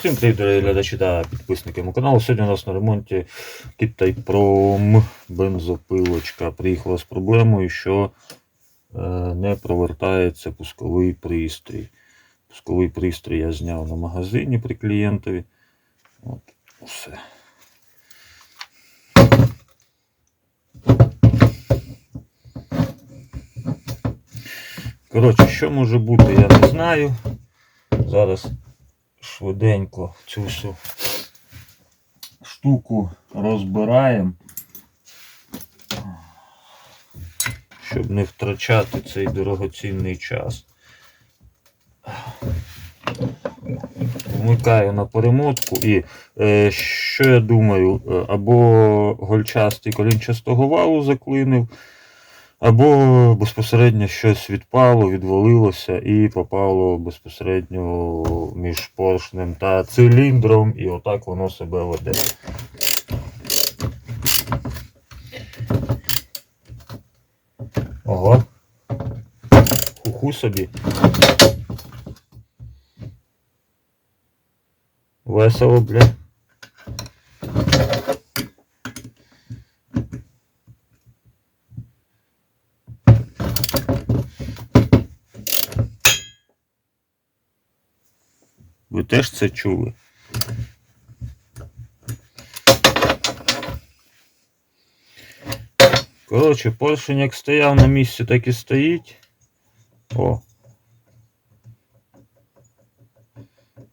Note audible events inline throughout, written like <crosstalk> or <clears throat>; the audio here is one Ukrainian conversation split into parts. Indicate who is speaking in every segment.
Speaker 1: Всім привіт, дорогі глядачі та підписники мого каналу. Сьогодні у нас на ремонті Китайпром бензопилочка приїхала з проблемою, що е, не провертається пусковий пристрій. Пусковий пристрій я зняв на магазині при клієнтові. От, все. Коротше, що може бути, я не знаю. Зараз швиденько цю всю штуку розбираємо, щоб не втрачати цей дорогоцінний час. Вмикаю на перемотку і е, що я думаю, е, або гольчастий колінчастого валу заклинив, або безпосередньо щось відпало, відвалилося і попало безпосередньо між поршнем та циліндром, і отак воно себе веде. Ого. Хуху собі. Весело, бля. Теж це чули? Коротше, поршень як стояв на місці, так і стоїть. О.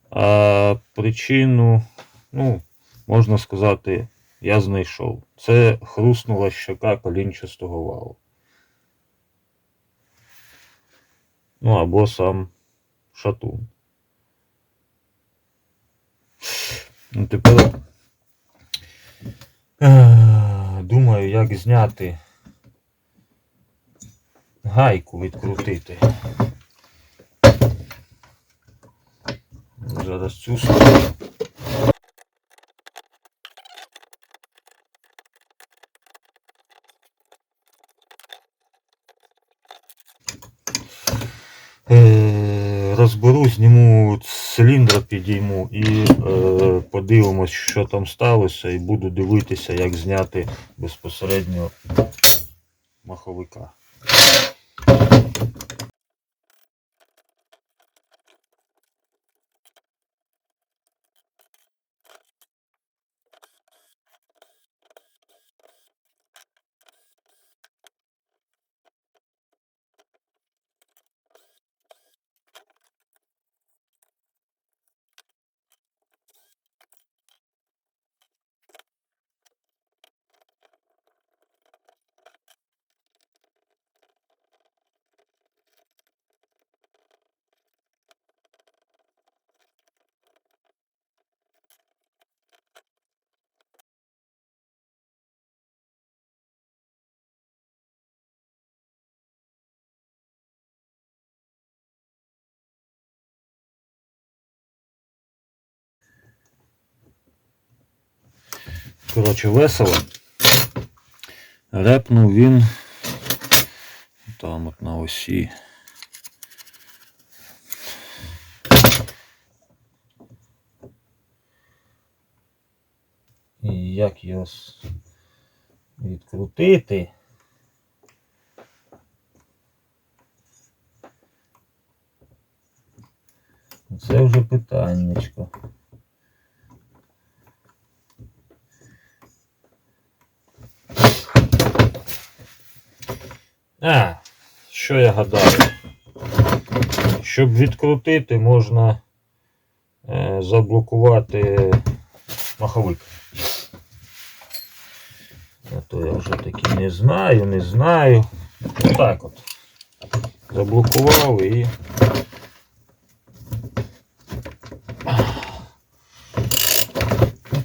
Speaker 1: А причину, ну, можна сказати, я знайшов. Це хруснула щока колінчастого валу. Ну або сам шатун. Ну, тепер е, думаю, як зняти гайку відкрутити. Зараз цю сторону. Е, Розберу, зніму циліндра, підійму і е, подивимось, що там сталося, і буду дивитися, як зняти безпосередньо маховика. Коротше, весело. Репнув він там от на осі. І як його відкрутити? Це вже питаннячко. А, що я гадаю? Щоб відкрутити, можна е, заблокувати маховик. А то я вже таки не знаю, не знаю. Отак от. Заблокував і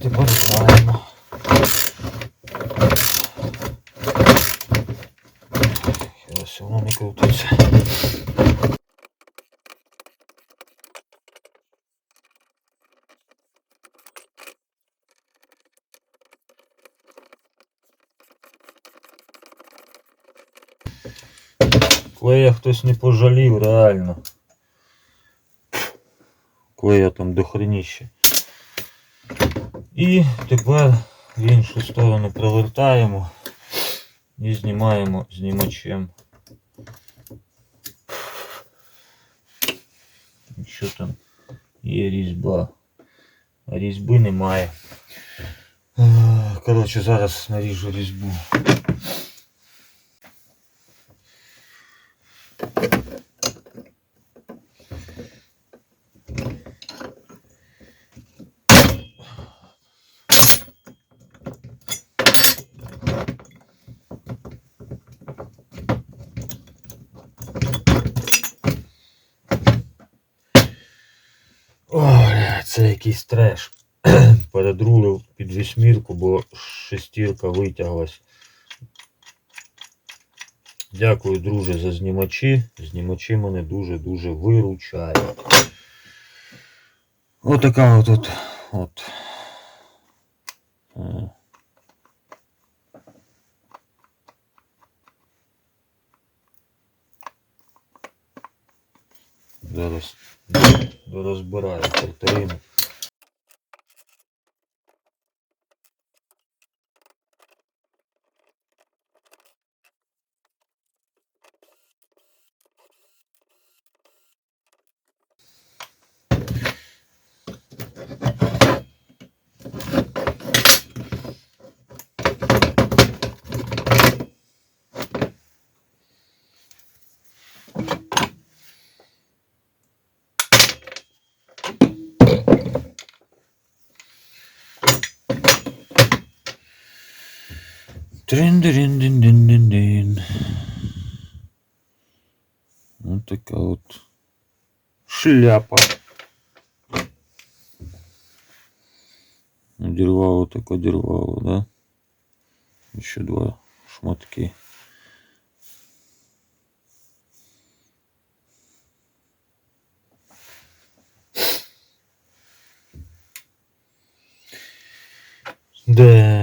Speaker 1: тепер знаємо. Ось воно не крутиться. Клея хтось не пожалів, реально. Клея там дохреніще. І тепер в іншу сторону провертаємо і знімаємо знімачем. Що там є різьба. Різьби немає. Коротше, зараз наріжу різьбу. Ой, це якийсь треш. <clears throat> Передрулив під вісьмірку, бо шестірка витяглась. Дякую, друже, за знімачі. Знімачі мене дуже-дуже виручають. Отака от от. от. Е. Зараз розбираю картину. Трин-дин-дин-дин-дин-дин. Вот такая вот шляпа. Одервало так одервало, да? Еще два шматки. Демс.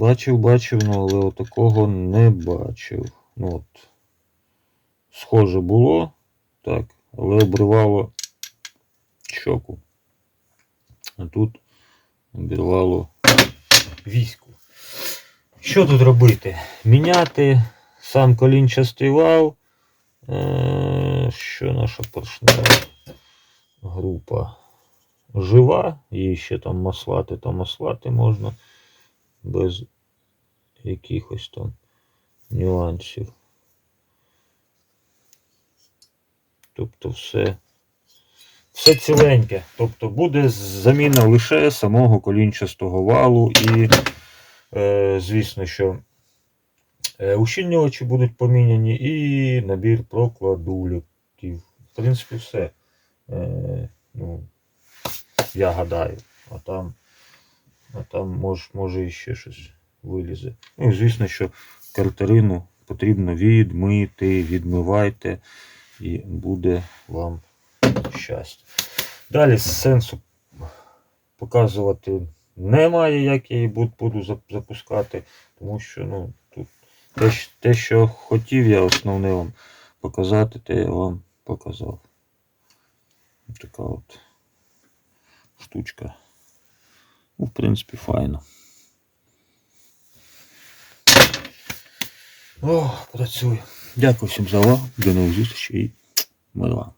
Speaker 1: Бачив, бачив, ну, але отакого не бачив. Ну, от. Схоже було, так, але обривало щоку. А тут обірвало війську. Що тут робити? Міняти сам колінчастий вал. Е, Що наша поршнева група жива, її ще там маслати, то маслати можна без якихось там нюансів. Тобто все, все ціленьке. Тобто буде заміна лише самого колінчастого валу і, е, звісно, що е, ущільнювачі будуть поміняні і набір прокладуліків. В принципі, все. Е, ну, я гадаю. А там, а там може, може іще щось вилізе. Ну і звісно, що картерину потрібно відмити, відмивайте, і буде вам щастя. Далі сенсу показувати немає, як я її буду, буду запускати, тому що ну, тут те, те, що хотів я основне вам показати, те я вам показав. Така от штучка. Ну, в принципі, файно. О, працюю. Дякую всім за увагу. До нових зустрічей і мир вам.